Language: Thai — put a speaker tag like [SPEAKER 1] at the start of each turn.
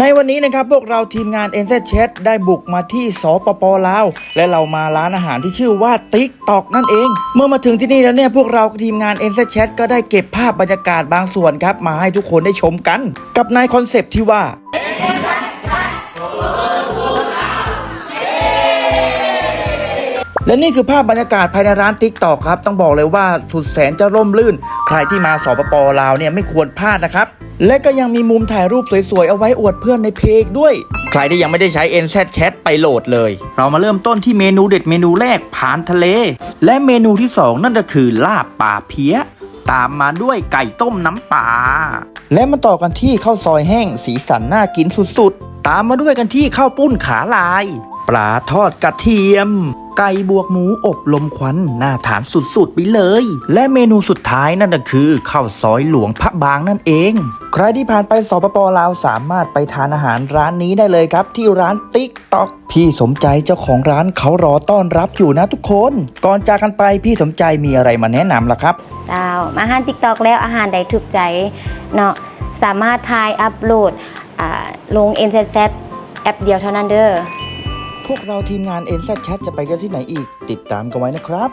[SPEAKER 1] ในวันนี้นะครับพวกเราทีมงาน n z c h ได้บุกมาที่สปปลาว และเรามาร้านอาหารที่ชื่อว่าติ๊กตอกนั่นเอง เมื่อมาถึงที่นี่แล้วเนี่ยพวกเราทีมงาน n z c h ก็ได้เก็บภาพบรรยากาศบางส่วนครับ มาให้ทุกคนได้ชมกัน กับในคอนเซปต์ที่ว่า และนี่คือภาพบรรยากาศภายในร้านติ๊กตอกครับ ต้องบอกเลยว่าสุดแสนจะร่มรื่น ใครที่มาสปปลาวเนี่ยไม่ควรพลาดนะครับ และก็ยังมีมุมถ่ายรูปสวยๆ เอาไว้อวดเพื่อนในเพจด้วย ใครที่ยังไม่ได้ใช้ NZ Chat ไปโหลดเลย เรามาเริ่มต้นที่เมนูเด็ดเมนูแรกผานทะเล และเมนูที่ 2 นั่นก็คือลาบป่าเพี้ยตามมาด้วยไก่ต้มน้ำปลาและมาต่อกันที่ข้าวซอยแห้งสีสันน่ากินสุดๆ ตามมาด้วยกันที่ข้าวปุ้นขาลาย ปลาทอดกระเทียม ไก่บวกหมูอบลมควันน่าทานสุดๆไปเลย และเมนูสุดท้ายนั่นก็คือข้าวซอยหลวงพระบางนั่นเอง ใครที่ผ่านไปสปปลาวสามารถไปทานอาหารร้านนี้ได้เลยครับ ที่ร้านติ๊กตอกพี่สมใจเจ้าของร้านเขารอต้อนรับอยู่นะทุกคน ก่อนจากกันไปพี่สมใจมีอะไรมาแนะนำล่ะครับ
[SPEAKER 2] ดาวอาหารติ๊กตอกแล้วอาหารใดถูกใจเนาะสามารถทายอัพโหลดอ่าลง n z z แอปเดียวเท่านั้นเด้อ
[SPEAKER 1] พวกเราทีมงาน NZ Chat จะไปกันที่ไหนอีก ติดตามกันไว้นะครับ